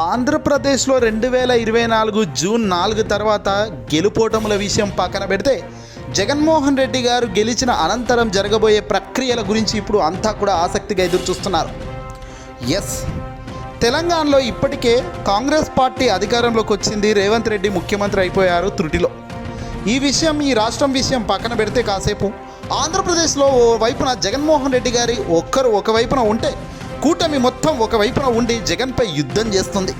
ఆంధ్రప్రదేశ్లో రెండు వేల ఇరవై నాలుగు జూన్ నాలుగు తర్వాత గెలుపోటముల విషయం పక్కన పెడితే జగన్మోహన్ రెడ్డి గారు గెలిచిన అనంతరం జరగబోయే ప్రక్రియల గురించి ఇప్పుడు అంతా కూడా ఆసక్తిగా ఎదురుచూస్తున్నారు. ఎస్ తెలంగాణలో ఇప్పటికే కాంగ్రెస్ పార్టీ అధికారంలోకి వచ్చింది. రేవంత్ రెడ్డి ముఖ్యమంత్రి అయిపోయారు త్రుటిలో. ఈ విషయం ఈ రాష్ట్రం విషయం పక్కన పెడితే కాసేపు. ఆంధ్రప్రదేశ్లో ఓ వైపున జగన్మోహన్ రెడ్డి గారి ఒక్కరు ఒకవైపున ఉంటే కూటమి మొత్తం ఒకవైపున ఉండి జగన్పై యుద్ధం చేస్తుంది.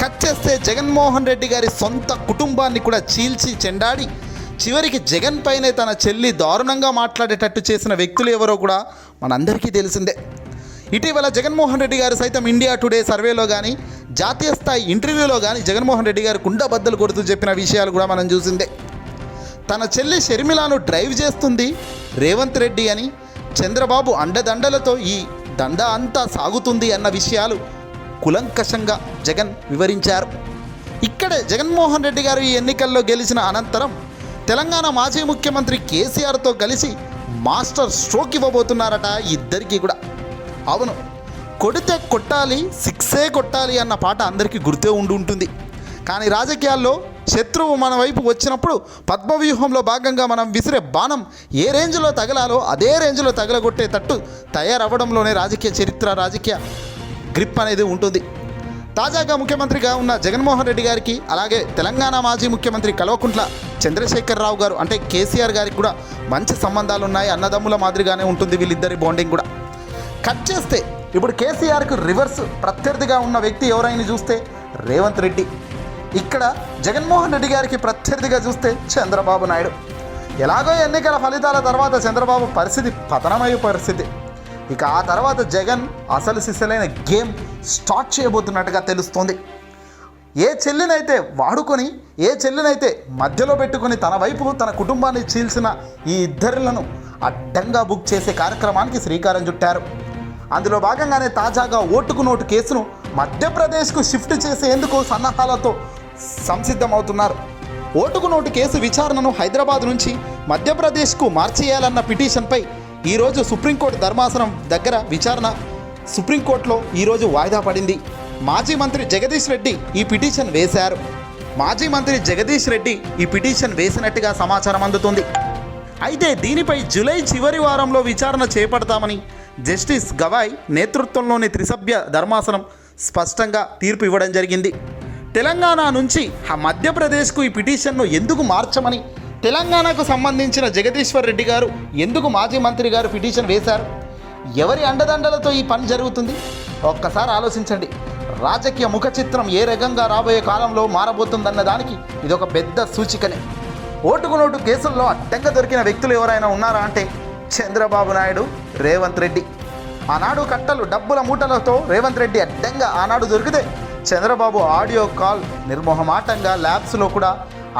కట్ చేస్తే జగన్మోహన్ రెడ్డి గారి సొంత కుటుంబాన్ని కూడా చీల్చి చెండాడి చివరికి జగన్ పైనే తన చెల్లి దారుణంగా మాట్లాడేటట్టు చేసిన వ్యక్తులు ఎవరో కూడా మనందరికీ తెలిసిందే. ఇటీవల జగన్మోహన్ రెడ్డి గారు సైతం ఇండియా టుడే సర్వేలో కానీ జాతీయ స్థాయి ఇంటర్వ్యూలో కానీ జగన్మోహన్ రెడ్డి గారు కుండ బద్దలు కొడుతూ చెప్పిన విషయాలు కూడా మనం చూసిందే. తన చెల్లి షర్మిలాను డ్రైవ్ చేస్తుంది రేవంత్ రెడ్డి అని చంద్రబాబు అండదండలతో ఈ దండ అంతా సాగుతుంది అన్న విషయాలు కులంకషంగా జగన్ వివరించారు. ఇక్కడే జగన్మోహన్ రెడ్డి గారు ఈ ఎన్నికల్లో గెలిచిన అనంతరం తెలంగాణ మాజీ ముఖ్యమంత్రి కేసీఆర్తో కలిసి మాస్టర్ స్ట్రోక్ ఇవ్వబోతున్నారట ఇద్దరికీ కూడా. అవును కొడితే కొట్టాలి సిక్సే కొట్టాలి అన్న పాట అందరికీ గుర్తే ఉండి ఉంటుంది. కానీ రాజకీయాల్లో శత్రువు మన వైపు వచ్చినప్పుడు పద్మవ్యూహంలో భాగంగా మనం విసిరే బాణం ఏ రేంజ్లో తగలాలో అదే రేంజ్లో తగలగొట్టేటట్టు తయారవ్వడంలోనే రాజకీయ చరిత్ర రాజకీయ గ్రిప్ అనేది ఉంటుంది. తాజాగా ముఖ్యమంత్రిగా ఉన్న జగన్మోహన్ రెడ్డి గారికి అలాగే తెలంగాణ మాజీ ముఖ్యమంత్రి కల్వకుంట్ల చంద్రశేఖరరావు గారు అంటే కేసీఆర్ గారికి కూడా మంచి సంబంధాలు ఉన్నాయి అన్నదమ్ముల మాదిరిగానే ఉంటుంది వీళ్ళిద్దరి బాండింగ్ కూడా. కట్ చేస్తే ఇప్పుడు కేసీఆర్కు రివర్స్ ప్రత్యర్థిగా ఉన్న వ్యక్తి ఎవరైనా చూస్తే రేవంత్ రెడ్డి. ఇక్కడ జగన్మోహన్ రెడ్డి గారికి ప్రత్యర్థిగా చూస్తే చంద్రబాబు నాయుడు. ఎలాగో ఎన్నికల ఫలితాల తర్వాత చంద్రబాబు పరిస్థితి పతనమయ్యే పరిస్థితి. ఇక ఆ తర్వాత జగన్ అసలు సిసలైన గేమ్ స్టార్ట్ చేయబోతున్నట్టుగా తెలుస్తోంది. ఏ చెల్లినైతే వాడుకొని ఏ చెల్లినైతే మధ్యలో పెట్టుకొని తన వైపు తన కుటుంబాన్ని చీల్చిన ఈ ఇద్దరులను అడ్డంగా బుక్ చేసే కార్యక్రమానికి శ్రీకారం చుట్టారు. అందులో భాగంగానే తాజాగా ఓటుకు నోటు కేసును మధ్యప్రదేశ్కు షిఫ్ట్ చేసేందుకు సన్నాహాలతో సంసిద్ధమవుతున్నారు. ఓటుకు నోటు కేసు విచారణను హైదరాబాద్ నుంచి మధ్యప్రదేశ్కు మార్చేయాలన్న పిటిషన్పై ఈరోజు సుప్రీంకోర్టు ధర్మాసనం దగ్గర విచారణ. సుప్రీంకోర్టులో ఈరోజు వాయిదా పడింది. మాజీ మంత్రి జగదీష్ రెడ్డి ఈ పిటిషన్ వేశారు. మాజీ మంత్రి జగదీష్ రెడ్డి ఈ పిటిషన్ వేసినట్టుగా సమాచారం అందుతుంది. అయితే దీనిపై జూలై చివరి వారంలో విచారణ చేపడతామని జస్టిస్ గవాయ్ నేతృత్వంలోని త్రిసభ్య ధర్మాసనం స్పష్టంగా తీర్పు ఇవ్వడం జరిగింది. తెలంగాణ నుంచి ఆ మధ్యప్రదేశ్కు ఈ పిటిషన్ను ఎందుకు మార్చమని తెలంగాణకు సంబంధించిన జగదీశ్వర్ రెడ్డి గారు ఎందుకు మాజీ మంత్రి గారు పిటిషన్ వేశారు? ఎవరి అండదండలతో ఈ పని జరుగుతుంది? ఒక్కసారి ఆలోచించండి. రాజకీయ ముఖ చిత్రం ఏ రకంగా రాబోయే కాలంలో మారబోతుందన్న దానికి ఇది ఒక పెద్ద సూచికనే. ఓటుకు నోటు కేసుల్లో అడ్డంగా దొరికిన వ్యక్తులు ఎవరైనా ఉన్నారా అంటే చంద్రబాబు నాయుడు రేవంత్ రెడ్డి. ఆనాడు కట్టలు డబ్బుల మూటలతో రేవంత్ రెడ్డి అడ్డంగా ఆనాడు దొరికితే చంద్రబాబు ఆడియో కాల్ నిర్మోహమాటంగా ల్యాబ్స్లో కూడా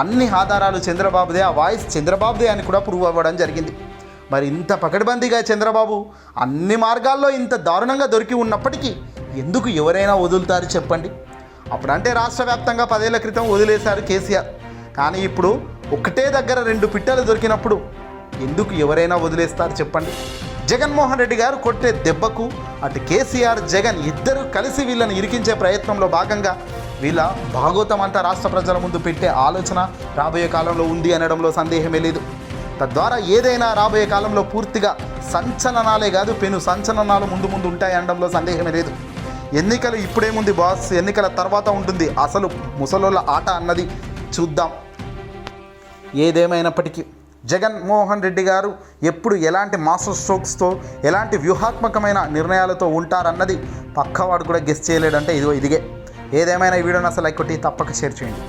అన్ని ఆధారాలు చంద్రబాబుదే ఆ వాయిస్ చంద్రబాబుదే అని కూడా ప్రూవ్ అవ్వడం జరిగింది. మరి ఇంత పకడ్బందీగా చంద్రబాబు అన్ని మార్గాల్లో ఇంత దారుణంగా దొరికి ఉన్నప్పటికీ ఎందుకు ఎవరైనా వదులుతారు చెప్పండి. అప్పుడంటే రాష్ట్ర వ్యాప్తంగా పదేళ్ళ క్రితం వదిలేశారు కేసీఆర్. కానీ ఇప్పుడు ఒకటే దగ్గర రెండు పిట్టలు దొరికినప్పుడు ఎందుకు ఎవరైనా వదిలేస్తారు చెప్పండి. జగన్మోహన్ రెడ్డి గారు కొట్టే దెబ్బకు అటు కేసీఆర్ జగన్ ఇద్దరు కలిసి వీళ్ళని ఇరికించే ప్రయత్నంలో భాగంగా వీళ్ళ భాగోతం అంతా రాష్ట్ర ప్రజల ముందు పెట్టే ఆలోచన రాబోయే కాలంలో ఉంది అనడంలో సందేహమే లేదు. తద్వారా ఏదైనా రాబోయే కాలంలో పూర్తిగా సంచలనాలే కాదు పెను సంచలనాలు ముందు ముందు ఉంటాయి అనడంలో సందేహమే లేదు. ఎన్నికలు ఇప్పుడేముంది బాస్ ఎన్నికల తర్వాత ఉంటుంది. అసలు ముసలోళ్ళ ఆట అన్నది చూద్దాం. ఏదేమైనప్పటికీ జగన్మోహన్ రెడ్డి గారు ఎప్పుడు ఎలాంటి మాస్టర్ స్ట్రోక్స్తో ఎలాంటి వ్యూహాత్మకమైన నిర్ణయాలతో ఉంటారన్నది పక్కవాడు కూడా గెస్ట్ చేయలేడంటే ఇదిగో ఇదిగే. ఏదేమైనా ఈ వీడియోని అసలు లైక్ కొట్టి తప్పక షేర్ చేయండి.